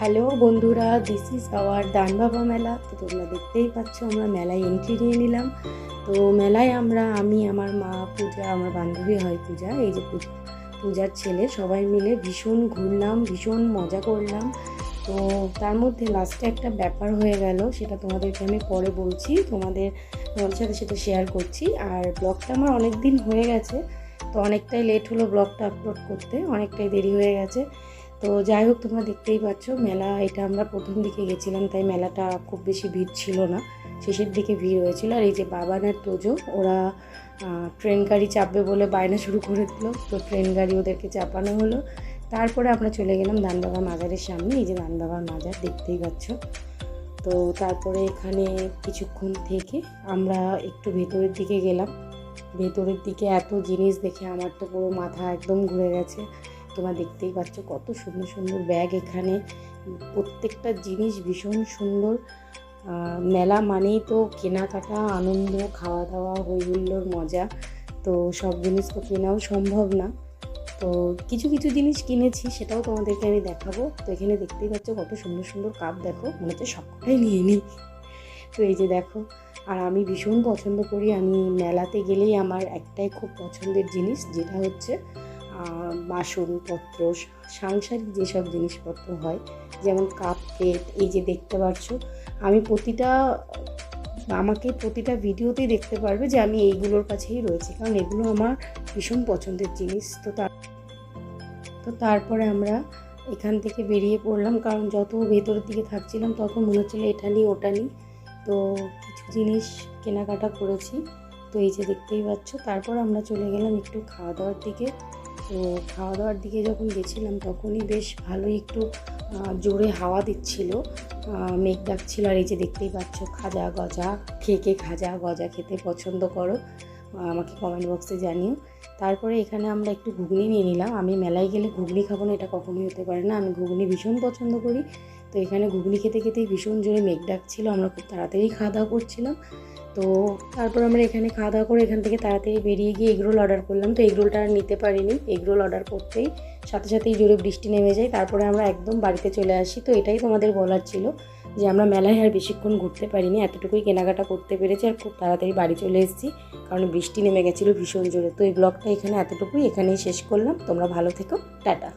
Hello বন্ধুরা this is our দানবাবা মেলা তো তোমরা দেখতেই পাচ্ছ, আমরা মেলায় এন্ট্রি নিয়ে নিলাম। তো মেলায় আমরা, আমি, আমার মা, পূজা, আমার বান্ধবী হয় পূজা, এই যে পূজা, পূজার ছেলে, সবাই মিলে ভীষণ ঘুরলাম, ভীষণ মজা করলাম। তো তার মধ্যে লাস্টে একটা ব্যাপার হয়ে গেল, সেটা তোমাদেরকে আমি পরে বলছি, তোমাদের তোমাদের সাথে সেটা শেয়ার করছি। আর ব্লগটা আমার অনেক দিন হয়ে গেছে, তো অনেকটাই লেট হলো ব্লগটা আপলোড করতে, অনেকটাই দেরি হয়ে গেছে। তো যাই হোক, তোমরা দেখতেই পাচ্ছ, মেলা এটা আমরা প্রথম দিকে গেছিলাম, তাই মেলাটা খুব বেশি ভিড় ছিল না। শেষের দিকে ভিড় হয়েছিল। আর এই যে বাবানার তোজো, ওরা ট্রেন গাড়ি চাপবে বলে বায়না শুরু করে দিল। তো ট্রেন গাড়ি ওদেরকে চাপানো হলো। তারপরে আমরা চলে গেলাম দানবাবা মাজারের সামনে। এই যে দানবাবার মাজার, দেখতেই পাচ্ছ। তো তারপরে এখানে কিছুক্ষণ থেকে আমরা একটু ভেতরের দিকে গেলাম। ভেতরের দিকে এত জিনিস দেখে আমার তো পুরো মাথা একদম ঘুরে গেছে। তোমরা দেখতেই পাচ্ছ কত সুন্দর সুন্দর ব্যাগ এখানে। প্রত্যেকটা জিনিস ভীষণ সুন্দর। মেলা মানেই তো কেনাকাটা, আনন্দ খাওয়া দাওয়া হই হুল্লোড় মজা। তো সব জিনিস তো কেনাও সম্ভব না। তো কিছু কিছু জিনিস কিনেছি, সেটাও তোমাদেরকে আমি দেখাবো। তো এখানে দেখতেই পাচ্ছ কত সুন্দর সুন্দর কাপ, দেখো, মনে হচ্ছে সবকটাই নিয়ে নিই। তো এই যে দেখো, আর আমি ভীষণ পছন্দ করি। আমি মেলাতে গেলেই আমার একটাই খুব পছন্দের জিনিস, যেটা হচ্ছে বাসনপত্র, সাংসারিক যেসব জিনিসপত্র হয়, যেমন কাপ প্লেট এই যে দেখতে পাচ্ছ আমি প্রতিটা, আমাকে প্রতিটা ভিডিওতেই দেখতে পারবে যে আমি এইগুলোর কাছেই রয়েছি, কারণ এগুলো আমার ভীষণ পছন্দের জিনিস। তো তার, তো তারপরে আমরা এখান থেকে বেরিয়ে পড়লাম, কারণ যত ভেতরের দিকে থাকছিলাম, তত মনে হচ্ছিল এটা নিই, ওটা নিই। তো কিছু জিনিস কেনাকাটা করেছি। তো এই যে দেখতেই পাচ্ছ, তারপর আমরা চলে গেলাম একটু খাওয়া দাওয়ার দিকে। তো খাওয়া দাওয়ার দিকে যখন গেছিলাম, তখনই বেশ ভালোই একটু জোরে হাওয়া দিচ্ছিল। মেঘ ডাকছিল আর এই যে দেখতেই পাচ্ছ, খাজা গজা, কে কে খাজা গজা খেতে পছন্দ করো আমাকে কমেন্ট বক্সে জানিও। তারপরে এখানে আমরা একটু ঘুগনি নিয়ে নিলাম। আমি মেলায় গেলে ঘুগনি খাব না, এটা কখনোই হতে পারে না। আমি ঘুগনি ভীষণ পছন্দ করি। তো এখানে ঘুগনি খেতে খেতেই ভীষণ জোরে মেঘ ডাকছিল। আমরা খুব তাড়াতাড়ি খাওয়া দাওয়া করছিলাম। তো তারপর আমরা এখানে খাওয়া দাওয়া করে এখান থেকে তাড়াতাড়ি বেরিয়ে গিয়ে এগরোল অর্ডার করলাম। তো এগরোলটা আর নিতে পারিনি। এগরোল অর্ডার করতেই সাথে সাথেই জোরে বৃষ্টি নেমে যায়। তারপরে আমরা একদম বাড়িতে চলে আসি। তো এটাই তোমাদের বলার ছিল যে আমরা মেলায় আর বেশিক্ষণ ঘুরতে পারিনি। এতটুকুই কেনাকাটা করতে পেরেছি আর খুব তাড়াতাড়ি বাড়ি চলে এসেছি। কারণ বৃষ্টি নেমে গেছিল ভীষণ জোরে। তো এই ব্লগটা এখানে এতটুকুই। এখানেই শেষ করলাম। তোমরা ভালো থেকো। টাটা।